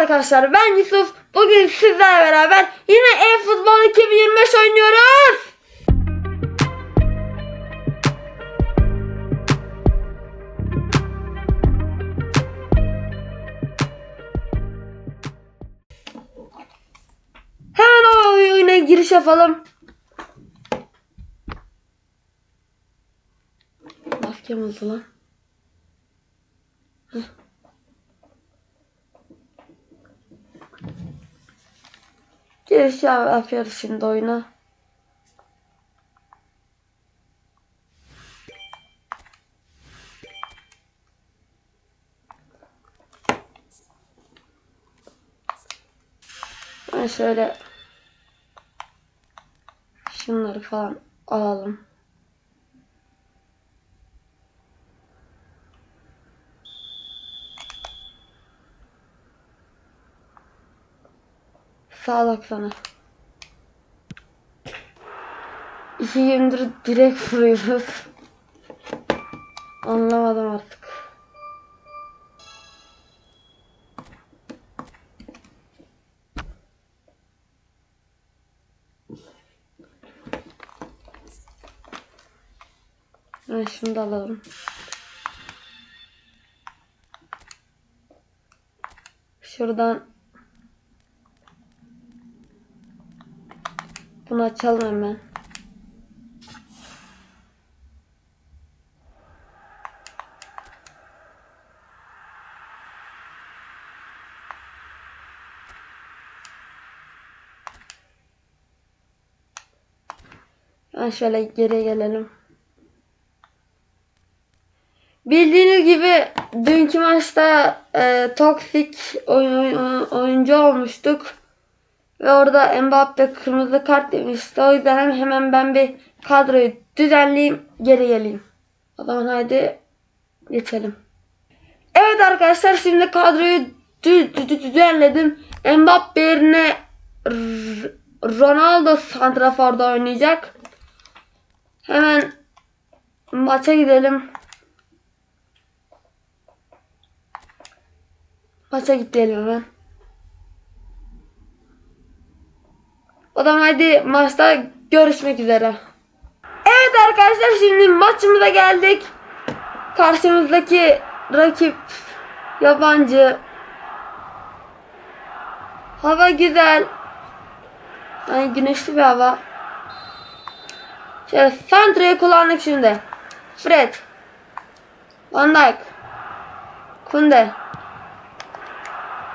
arkadaşlar ben Yusuf. Bugün sizlerle beraber yine e-futbol 2025 oynuyoruz. Hemen oyuna giriş yapalım. Maskem oldu lan. Giriş yapıyoruz şimdi oyuna. Ben şöyle şunları falan alalım. Sağlık sana. İki gündür direkt vuruyoruz. Anlamadım artık. Ben şunu da alalım. Şuradan bunu açalım hemen. Şöyle geri gelelim. Bildiğiniz gibi dünkü maçta e, toksik oyun, oyun- oyuncu olmuştuk. Ve orada Mbappe kırmızı kart demişti. O yüzden hem- hemen ben bir kadroyu düzenleyeyim geri geleyim. O zaman haydi geçelim. Evet arkadaşlar şimdi kadroyu dü- dü- dü- düzenledim. Mbappe yerine Ronaldo santraforda oynayacak. Hemen maça gidelim. Maça gidelim hemen. O zaman hadi maçta görüşmek üzere. Evet arkadaşlar şimdi maçımıza geldik. Karşımızdaki rakip yabancı. Hava güzel. Yani güneşli bir hava. Şöyle Santra'yı kullandık şimdi. Fred. Van Dijk. Kunde.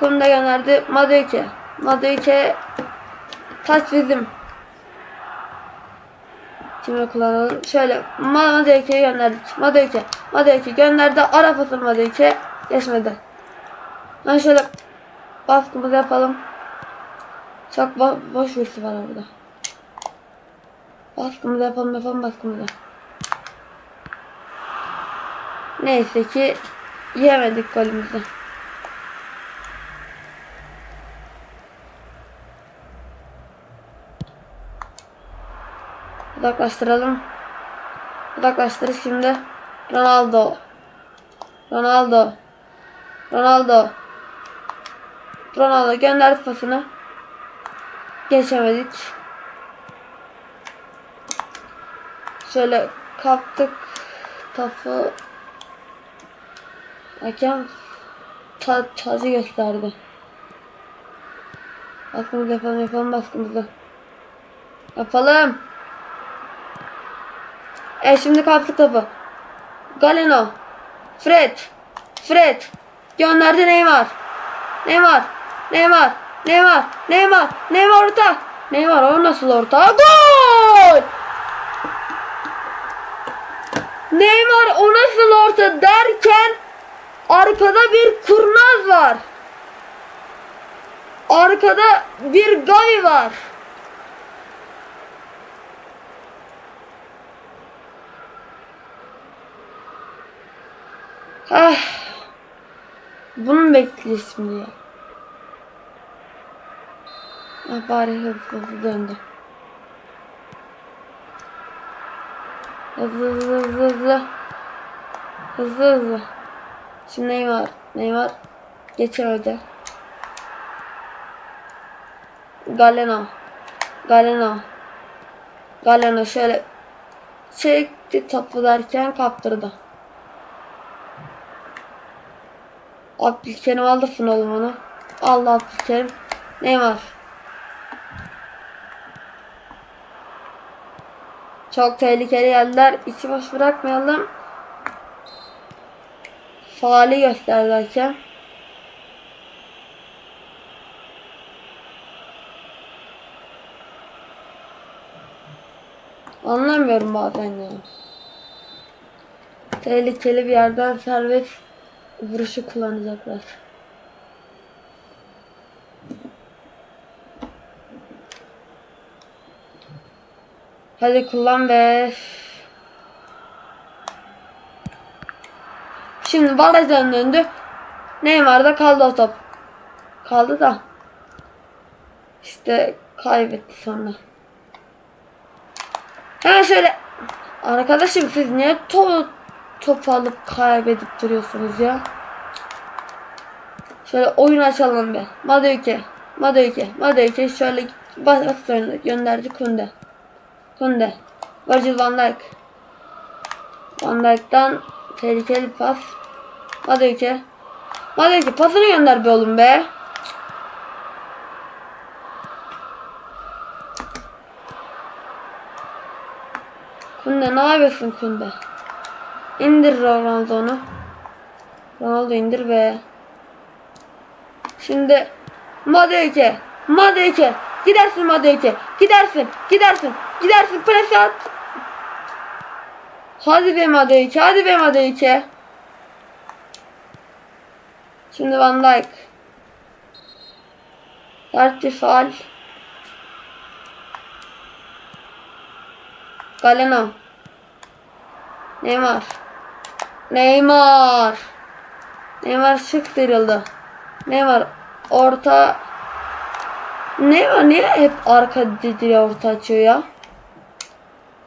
Kunde gönderdi. Madueke. Madueke Taç bizim. Kime kullanalım? Şöyle Madueke'yi gönderdik. Madueke. Madueke gönderdi. Ara pası Madueke. Geçmedi. Ben şöyle baskımızı yapalım. Çok bo boş birisi var orada. Baskımızı yapalım yapalım baskımızı. Neyse ki yemedik golümüzü. Uzaklaştıralım. Uzaklaştır şimdi. Ronaldo. Ronaldo. Ronaldo. Ronaldo gönderdi pasını. Geçemedik. Şöyle kaptık topu. Hakem ta tacı gösterdi. Baskımızı yapalım yapalım baskımızı. Yapalım. E şimdi kaptık topu. Galeno. Fred. Fred. Gönderdi Neymar. Neymar. Neymar. Neymar. Neymar. Neymar orta. Neymar o nasıl orta? Gol! Neymar o nasıl orta derken arkada bir kurnaz var. Arkada bir Gavi var. Ah. Bunun bekliyor şimdi ya. Ah bari hızlı hızlı döndü. Hızlı hızlı hızlı hızlı. Hızlı hızlı. Şimdi Neymar. Neymar geçemedi. Galeno. Galeno. Galeno şöyle çekti topu derken kaptırdı. Abdülkerim aldı oğlum onu. Allah Abdülkerim. Neymar. Çok tehlikeli yerler. İçi boş bırakmayalım. Faali gösterdi hakem. Anlamıyorum bazen ya. Tehlikeli bir yerden serbest vuruşu kullanacaklar. Hadi kullan be. Şimdi barajdan döndü. Neymar'da kaldı o top. Kaldı da. İşte kaybetti sonra. Hemen şöyle. Arkadaşım siz niye top, top alıp kaybedip duruyorsunuz ya? Şöyle oyun açalım be. Madueke. Madueke. Madueke şöyle bas bas gönderdi Kunde. Kunde. Virgil van Dijk. Van Dijk'tan tehlikeli bir pas. Madueke. Madueke pasını gönder be oğlum be. Kunde ne yapıyorsun Kunde? İndir Ronaldo'nu. Ronaldo indir be. Şimdi Madueke. Madueke. Gidersin Madueke. Gidersin. Gidersin. Gidersin. Pres at. Hadi be Madueke. Hadi be Madueke. Şimdi Van Dijk. Faal. Galeno. Neymar. Neymar. Neymar şık sıyrıldı. Neymar orta Neymar niye hep arka direğe orta açıyor ya?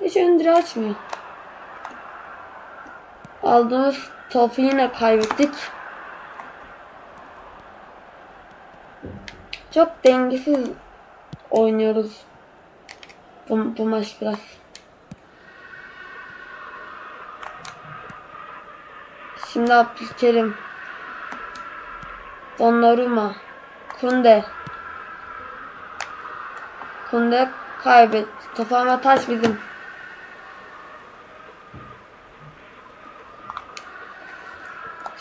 Hiç ön direği açmıyor. Aldığımız topu yine kaybettik. Çok dengesiz oynuyoruz. Bu, bu maç biraz. Şimdi Abdülkerim. Donnarumma. Kunde. Kunde kaybetti. Topu taş bizim.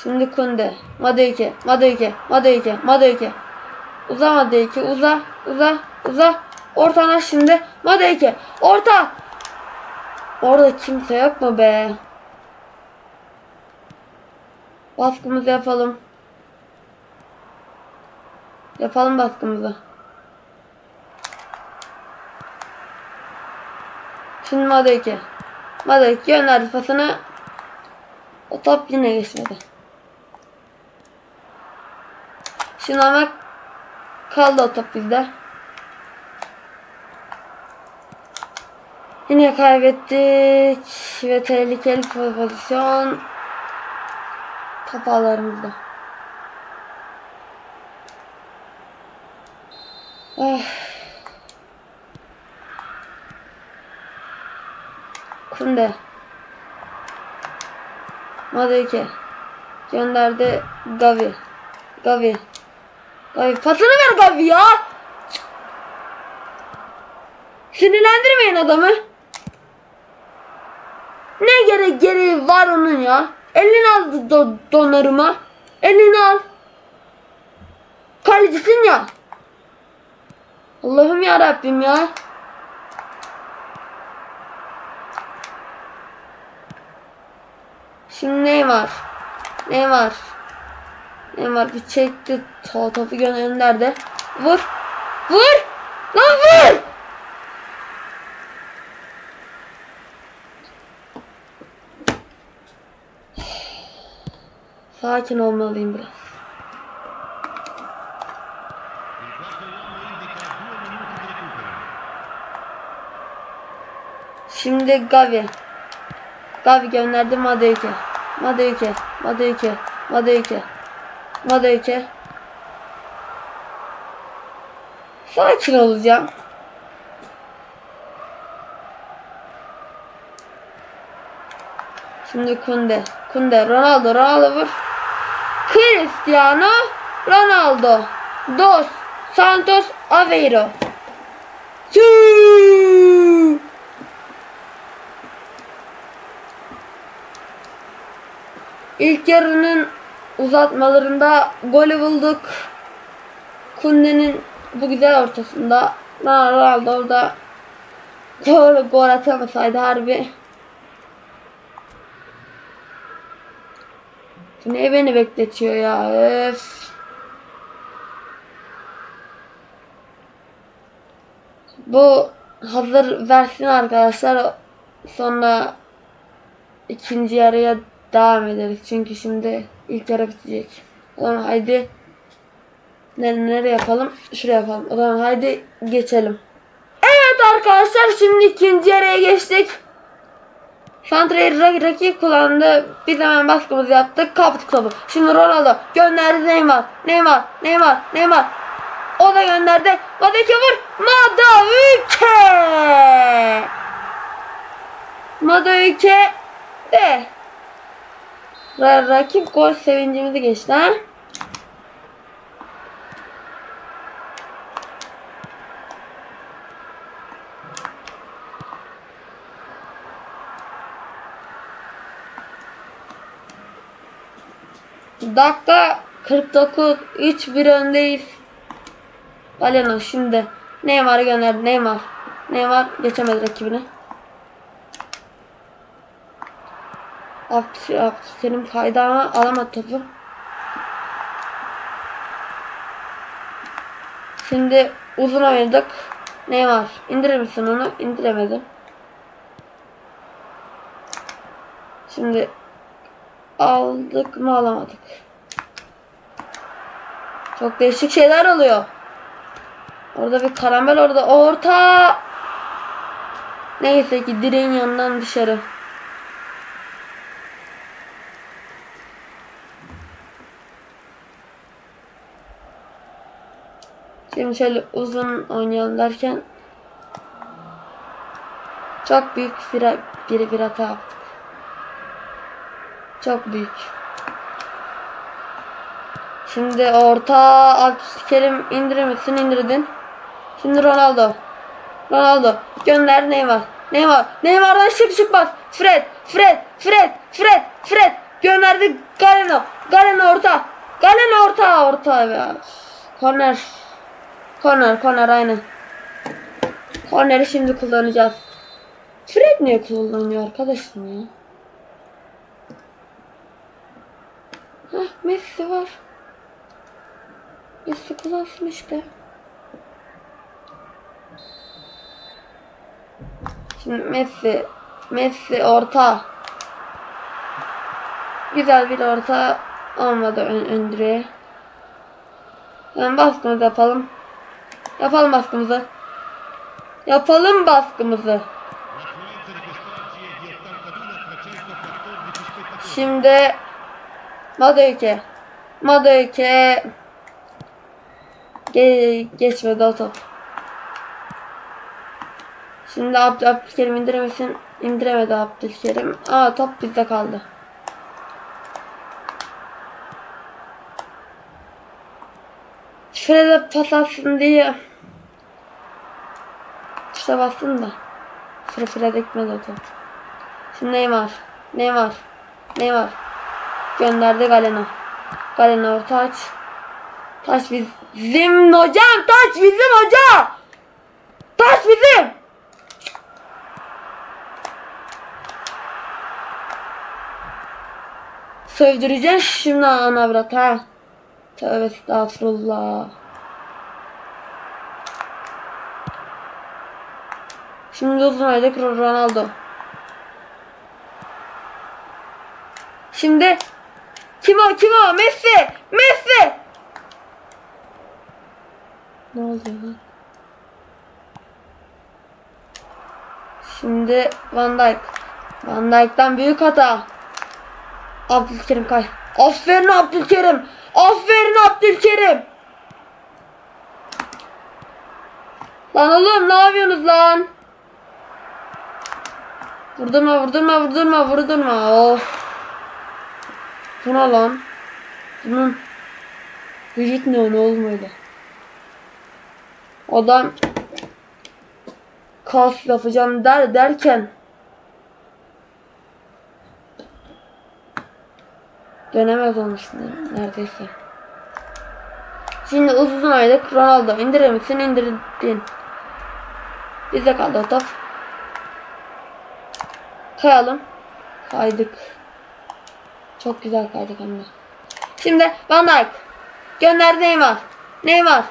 Şimdi Kunde. Madueke. Madueke. Madueke. Madueke. Uza Madueke. Uza. Uza. Uza. Ortana şimdi. Madueke. Orta. Orada kimse yok mu be? Baskımızı yapalım. Yapalım baskımızı. Şimdi Madueke. Madueke gönderdi pasını. O top yine geçmedi. Şimdi ama kaldı o top bizde. Yine kaybettik ve tehlikeli pozisyon top ağlarımızda. Oh. Kunde. Madueke. Gönderdi Gavi. Gavi. Gavi. Pasını ver Gavi ya. Sinirlendirmeyin adamı. Ne gerek gereği var onun ya. Elini aldı do donarıma. Elini al. Kalecisin ya. Allah'ım ya Rabbim ya. Şimdi Neymar. Neymar. Neymar bir çekti. To topu gönderdi. Vur. Vur. Lan vur. Sakin olmalıyım biraz. Şimdi Gavi. Gavi gönderdi Madueke. Madueke. Madueke. Madueke. Madueke. Sakin olacağım. Şimdi Kunde. Kunde. Ronaldo. Ronaldo vur. Cristiano Ronaldo. Dos Santos Aveiro. Tüü! İlk yarının uzatmalarında golü bulduk. Kunde'nin bu güzel ortasında Ronaldo orada gol, gol atamasaydı harbi. Ne beni bekletiyor ya öf. Bu hazır versin arkadaşlar. Sonra ikinci yarıya devam ederiz. Çünkü şimdi ilk yarı bitecek. O zaman haydi ne, nereye yapalım? Şuraya yapalım. O zaman haydi geçelim. Evet arkadaşlar şimdi ikinci yarıya geçtik. Santra'yı rak rakip kullandı. Biz hemen baskımızı yaptık. Kaptık topu. Şimdi Ronaldo gönderdi Neymar. Neymar. Neymar. Neymar. O da gönderdi. Madeke vur. Madueke. Madueke de. Ra rakip gol sevincimizi geçti ha. Dakika 49 3-1 öndeyiz. Galeno şimdi Neymar'ı gönderdi. Neymar. Neymar geçemedi rakibini. Abdü, Abdülkerim kaydı ama alamadı topu. Şimdi uzun oynadık. Neymar indirir misin onu? İndiremedim. Şimdi aldık mı alamadık. Çok değişik şeyler oluyor. Orada bir karambel orada orta. Neyse ki direğin yanından dışarı. Şimdi şöyle uzun oynayalım derken çok büyük bir, bir, bir hata yaptık. Çok büyük. Şimdi orta Abdülkerim indirir misin? indirdin. Şimdi Ronaldo. Ronaldo gönder Neymar. Neymar. Neymar'dan şık çıkmaz. Fred. Fred. Fred. Fred. Fred. Gönderdi Galeno. Galeno orta. Galeno orta. Orta ya. Korner. Korner. Korner aynı. Korneri şimdi kullanacağız. Fred niye kullanıyor arkadaşım ya? Hah Messi var. Messi kullansın işte. Şimdi Messi. Messi orta. Güzel bir orta olmadı ön, ön direğe. Yani baskımızı yapalım. Yapalım baskımızı. Yapalım baskımızı. Şimdi Madueke. Madueke. Ge geçmedi o top. Şimdi Abd Abdülkerim indiremesin. İndiremedi Abdülkerim. Aa top bizde kaldı. Şurada pas atsın diye tuşa bastım da Fıra fıra gitmedi o top. Şimdi Neymar. Neymar. Neymar. Gönderdi Galeno. Galeno orta aç. Taş bizim hocam. Taş bizim hoca. Taş bizim. Sövdüreceğim şimdi ana avrat ha. Tövbe estağfurullah. Şimdi uzun aylık Ronaldo. Şimdi kim o kim o Messi Messi Ne oluyor lan? Şimdi Van Dijk Van Dijk'tan büyük hata Abdülkerim kay Aferin Abdülkerim Aferin Abdülkerim Lan oğlum ne yapıyorsunuz lan? Vurdurma vurdurma vurdurma vurdurma. Of. Bu ne lan? Bunun vücut ne oğlum öyle? Adam kas yapacağım der derken dönemez olmuş neredeyse. Şimdi uzun aylık Ronaldo indirir misin? İndirdin. Bize kaldı o. Kayalım. Kaydık. Çok güzel kaydık hem. Şimdi Van Dijk. Gönder Neymar. Neymar.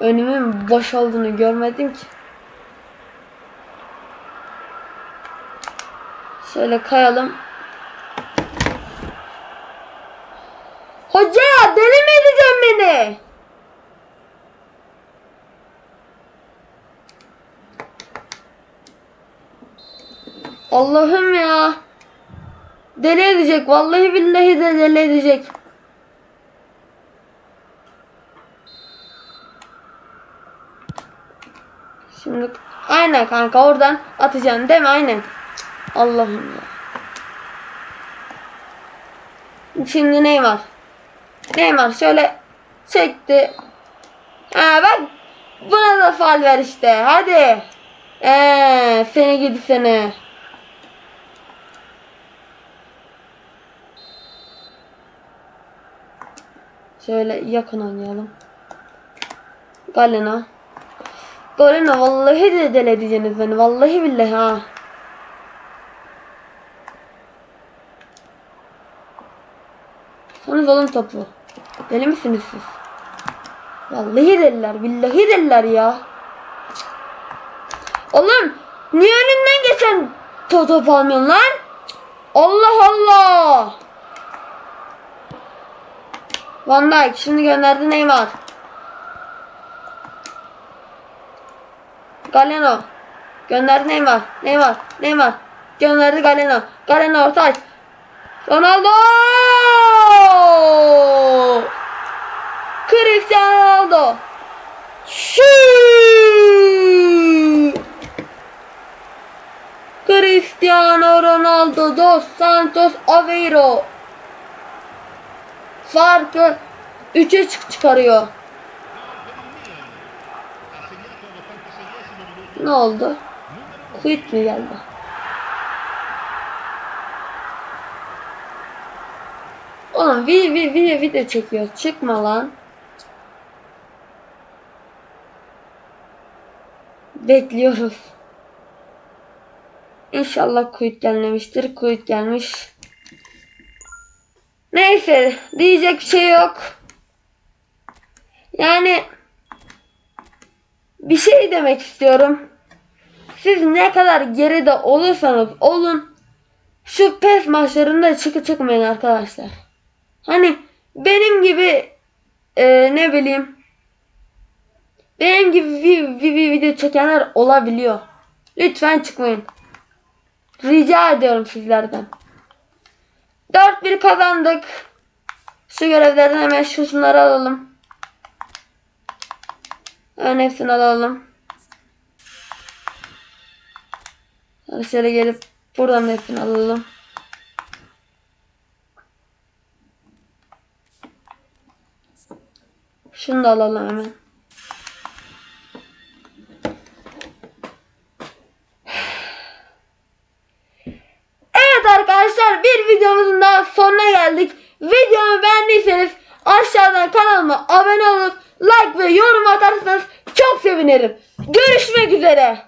Önümün boş olduğunu görmedim ki. Şöyle kayalım. Hoca deli mi edeceksin beni? Allah'ım ya. Deli edecek. Vallahi billahi de deli edecek. Şimdi aynen kanka oradan atacaksın değil mi? Aynen. Allah'ım ya. Şimdi Neymar. Neymar şöyle çekti. Ha bak buna da faal ver işte. Hadi. Eee seni gidi seni. Şöyle yakın oynayalım. Galena. Galena vallahi de deli edeceksiniz beni. Vallahi billahi ha. Sanız oğlum topu. Deli misiniz siz? Vallahi deliler. Billahi deliler ya. Oğlum niye önünden geçen to top almıyorsun lan? Allah Allah. Van Dijk şimdi gönderdi Neymar. Galeno. Gönderdi Neymar. Neymar. Neymar. Gönderdi Galeno. Galeno orta. Ronaldo! Cristiano Ronaldo. Şuu! Cristiano Ronaldo dos Santos Aveiro. Farkı 3'e çık çıkarıyor. Ne oldu? Quit mi geldi? Oğlum video video video çekiyor. Çıkma lan. Bekliyoruz. İnşallah quit gelmemiştir. Quit gelmiş. Neyse diyecek bir şey yok. Yani bir şey demek istiyorum. Siz ne kadar geride olursanız olun şu PES maçlarında çıkı çıkmayın arkadaşlar. Hani benim gibi e, ne bileyim benim gibi bir, bir, bir video çekenler olabiliyor. Lütfen çıkmayın. Rica ediyorum sizlerden. 4-1 kazandık. Şu görevlerden hemen şu şunları alalım. Hemen hepsini alalım. Şöyle gelip buradan da hepsini alalım. Şunu da alalım hemen. Sonuna geldik. Videomu beğendiyseniz aşağıdan kanalıma abone olup like ve yorum atarsanız çok sevinirim. Görüşmek üzere.